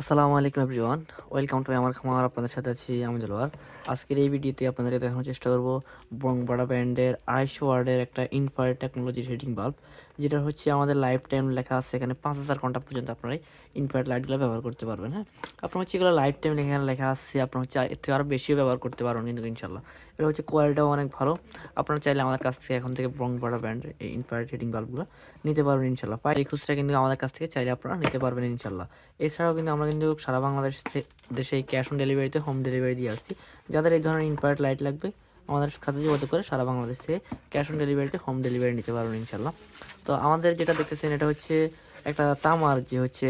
আসসালামু আলাইকুম everyone. Welcome to আমার খামার, আপনাদের সাথে আছি আমি জলোয়ার। আজকের এই ভিডিওতে আপনাদেরকে দেখানোর চেষ্টা করব বংবাড়া ব্র্যান্ডের আড়াইশো ওয়ার্ডের একটা ইনফার টেকনোলজির হিটিং বাল্ব যেটা হচ্ছে আমাদের লাইফ টাইম লেখা আছে। এখানে পাঁচ হাজার ঘণ্টা পর্যন্ত আপনারা ইনফার লাইটগুলো ব্যবহার করতে পারবেন হ্যাঁ? আপনার হচ্ছে এগুলো লাইফ টাইম এখানে লেখা আছে, আপনার হচ্ছে এর থেকে আরও বেশিও ব্যবহার করতে পারবেন কিন্তু ইনশাল্লাহ। এটা হচ্ছে কোয়ালিটিও অনেক ভালো। আপনারা চাইলে আমাদের কাছ থেকে এখন থেকে বংবাড়া ব্র্যান্ডের এই ইনফার হিটিং বাল্বগুলো নিতে পারবেন ইনশাল্লাহ। পাই খুচরা কিন্তু আমাদের কাছ থেকে চাইলে আপনারা নিতে পারবেন ইনশাল্লাহ। এছাড়াও কিন্তু আমরা কিন্তু সারা বাংলাদেশ দেশে ক্যাশ অন ডেলিভারিতে হোম ডেলিভারি দিয়ে আসছি। যাদের এই ধরনের ইনভার্ট লাইট লাগবে, আমাদের সাথে যোগাযোগ করে সারা বাংলাদেশ থেকে ক্যাশ অন ডেলিভারিতে হোম ডেলিভারি নিতে পারবেন ইনশাল্লাহ। তো আমাদের যেটা দেখতেছেন, এটা হচ্ছে একটা তামার যে হচ্ছে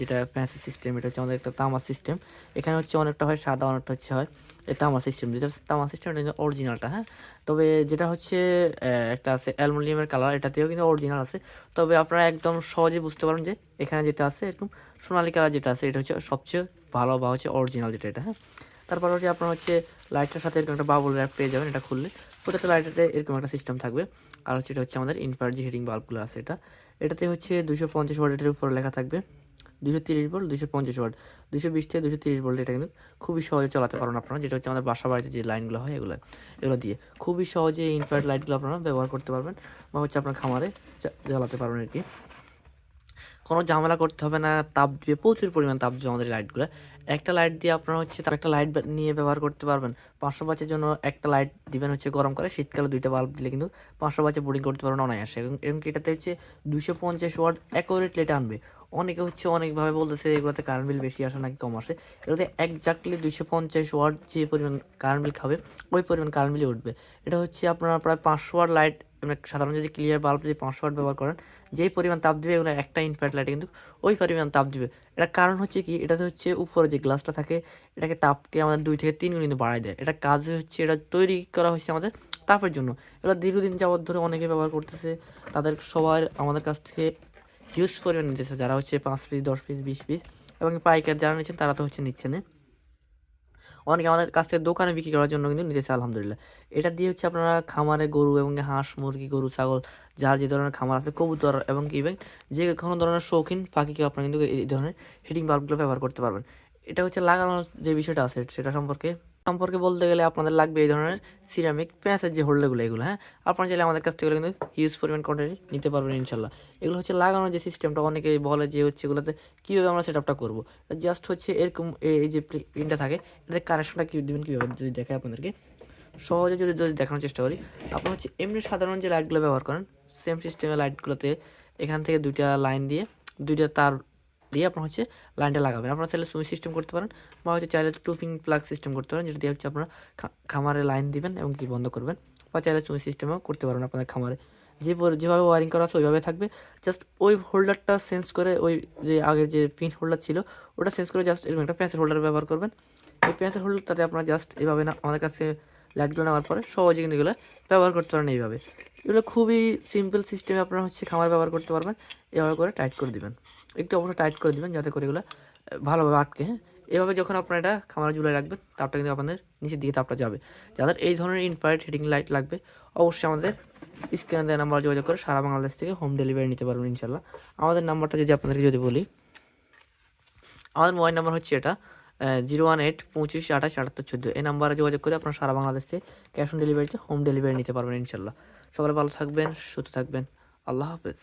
যেটা ফ্যান্সি সিস্টেম এটা হচ্ছে আমাদের একটা তামার সিস্টেম এখানে হচ্ছে অনেকটা হয় সাদা, অনেকটা হচ্ছে হয় তামা সিস্টেম যেটা তামা সিস্টেম এটা অরিজিনালটা হ্যাঁ? তবে যেটা হচ্ছে একটা আছে অ্যালুমিনিয়ামের কালার এটাতেও কিন্তু অরিজিনাল আছে। তবে আপনারা একদম সহজে বুঝতে পারেন যে এখানে যেটা আছে, একদম সোনালি কালার যেটা আছে, এটা হচ্ছে সবচেয়ে ভালো বা হচ্ছে অরিজিনাল যেটা, এটা হ্যাঁ? তারপর হচ্ছে আপনার হচ্ছে লাইটটার সাথে এরকম একটা বাবল র্যাপ পেয়ে যাবেন, এটা খুললে। প্রত্যেকটা লাইটাতে এরকম একটা সিস্টেম থাকবে। আর হচ্ছে এটা হচ্ছে আমাদের ইনফার যে হিটিং বাল্বগুলো আছে এটা। এটাতে হচ্ছে দুশো পঞ্চাশ ওয়াটের উপরে লেখা থাকবে। দুশো তিরিশ ভোল্ট দুশো পঞ্চাশ ওয়াট দুশো বিশ থেকে দুশো তিরিশ ভোল্ট এটা কিন্তু খুবই সহজে চালাতে পারেন আপনারা, যেটা হচ্ছে আমাদের বাসা বাড়িতে যে লাইনগুলো হয় এগুলো এগুলো দিয়ে। খুবই সহজে ইনফার্ট লাইটগুলো আপনারা ব্যবহার করতে পারবেন বা হচ্ছে আপনার খামারে জ্বালাতে পারবেন আর কি। কোনো ঝামেলা করতে হবে না, তাপ দিয়ে, প্রচুর পরিমাণ তাপ দিয়ে আমাদের লাইটগুলো একটা লাইট দিয়ে আপনারা হচ্ছে তার একটা লাইট নিয়ে ব্যবহার করতে পারবেন। পাঁচশো বাচ্চার জন্য একটা লাইট দিবেন হচ্ছে গরম করে, শীতকালে দুইটা বাল্ব দিলে কিন্তু পাঁচশো বাচ্চা বোর্ডিং করতে পারবেন অনায়াসে। এবং এবং এটাতে হচ্ছে দুশো পঞ্চাশ ওয়াট অ্যাকোরেট লাইট আনবে। অনেকে হচ্ছে অনেকভাবে বলতেছে, এগুলোতে কারেন্ট বিল বেশি আসে নাকি কম আসে? এগুলোতে একজাক্টলি দুশো পঞ্চাশ ওয়াট যে পরিমাণ কারেন্ট বিল খাবে, ওই পরিমাণ কারেন্ট বিলই উঠবে। এটা হচ্ছে আপনারা প্রায় পাঁচশো ওয়াট লাইট সাধারণ যদি ক্লিয়ার বাল্ব যদি পাঁচশো ওয়াট ব্যবহার করেন, যেই পরিমাণ তাপ দিবে এগুলো একটা ইনফ্যাক্ট লাইটে কিন্তু ওই পরিমাণ তাপ দিবে। এটা কারণ হচ্ছে কি? এটাতে হচ্ছে উপরে যে গ্লাসটা থাকে, এটাকে তাপকে আমাদের দুই থেকে তিন গুণ কিন্তু বাড়ায় দেয়। এটা কাজ হচ্ছে, এটা তৈরি করা হয়েছে আমাদের তাপের জন্য। এগুলো দীর্ঘদিন যাবত ধরে অনেকে ব্যবহার করতেছে, তাদের সবার, আমাদের কাছ থেকে হিউজ পরিমাণ নিতেছে। যারা হচ্ছে পাঁচ পিস দশ পিস বিশ পিস এবং পাইকার যারা নিচ্ছেন, তারা তো হচ্ছে নিচ্ছে না। অনেকে আমাদের কাছ থেকে দোকানে বিক্রি করার জন্য কিন্তু নিতেছে, আলহামদুলিল্লাহ। এটা দিয়ে হচ্ছে আপনারা খামারে গরু এবং হাঁস, মুরগি, গরু, ছাগল, যার যে ধরনের খামার আছে, কবুতর এবং ইভেন যে কোনো ধরনের শৌখিন পাখিকে আপনারা কিন্তু এই ধরনের হিটিং বাল্বগুলো ব্যবহার করতে পারবেন। এটা হচ্ছে লাগানোর যে বিষয়টা আছে, সেটা সম্পর্কে সম্পর্কে বলতে গেলে আপনাদের লাগবে এই ধরনের সিরামিক প্যাঁচের যে হোল্ডারগুলো এগুলো হ্যাঁ? আপনারা চাইলে আমাদের কাছ থেকে কিন্তু হিউজ পরিমাণ কোয়ান্টিটি নিতে পারবেন ইনশাল্লাহ এগুলো হচ্ছে লাগানোর যে সিস্টেমটা অনেকেই বলে যে হচ্ছে এগুলোতে কীভাবে আমরা সেট আপটা করব? জাস্ট হচ্ছে এরকম এই- যে প্রিন্টটা থাকে এটাতে কানেকশনটা কী দেবেন কীভাবে? যদি দেখায় আপনাদেরকে। সহজে যদি যদি দেখানোর চেষ্টা করি, আপনার হচ্ছে এমনি সাধারণ যে লাইটগুলো ব্যবহার করেন সেম সিস্টেমের লাইটগুলোতে এখান থেকে দুইটা লাইন দিয়ে, দুইটা তার দিয়ে আপনার হচ্ছে লাইনটা লাগাবেন। আপনারা চাইলে সুইচ সিস্টেম করতে পারেন বা হচ্ছে চাইলে টুপিং প্লাগ সিস্টেম করতে পারেন, যেটা দিয়ে হচ্ছে আপনারা খামারে লাইন দিবেন এবং কি বন্ধ করবেন বা চাইলে সুইচ সিস্টেমও করতে পারবেন আপনাদের খামারে। যে যেভাবে ওয়ারিং করা আছে ওইভাবে থাকবে। জাস্ট ওই হোল্ডারটা চেঞ্জ করে ওই যে আগে যে পিন হোল্ডার ছিল, ওটা চেঞ্জ করে জাস্ট এরকম একটা প্যাঁচের হোল্ডার ব্যবহার করবেন। ওই পেঁয়াজের হোল্ডারটাতে আপনারা জাস্ট এভাবে না আমাদের কাছে লাইটগুলো নেওয়ার পরে সহজে কিন্তু এগুলো ব্যবহার করতে পারেন এইভাবে। এগুলো খুবই সিম্পল সিস্টেমে আপনারা হচ্ছে খামার ব্যবহার করতে পারবেন। এভাবে করে টাইট করে দিবেন। একটু অবশ্যই টাইট করে দিবেন যাতে করে এগুলো ভালোভাবে আটকে হ্যাঁ? এভাবে যখন আপনারা এটা খামারে ঝুলে রাখবেন, তাপটা কিন্তু আপনাদের নিচের দিকে তাপটা যাবে। যাদের এই ধরনের ইনফ্রারেড হিটিং লাইট লাগবে, অবশ্যই আমাদের স্ক্রিনে দেওয়া নাম্বার যোগাযোগ করে সারা বাংলাদেশ থেকে হোম ডেলিভারি নিতে পারবেন ইনশাল্লাহ আমাদের নাম্বারটা যদি আপনাদেরকে যদি বলি, আমাদের মোবাইল নাম্বার হচ্ছে এটা জিরো ওয়ান এইট পঁচিশ আঠাশ আটাত্তর চোদ্দ। এই নাম্বারে যোগাযোগ করে আপনারা সারা বাংলাদেশে ক্যাশ অন ডেলিভারিতে হোম ডেলিভারি নিতে পারবেন ইনশাল্লাহ। সকালে ভালো থাকবেন, সুস্থ থাকবেন। আল্লাহ হাফেজ।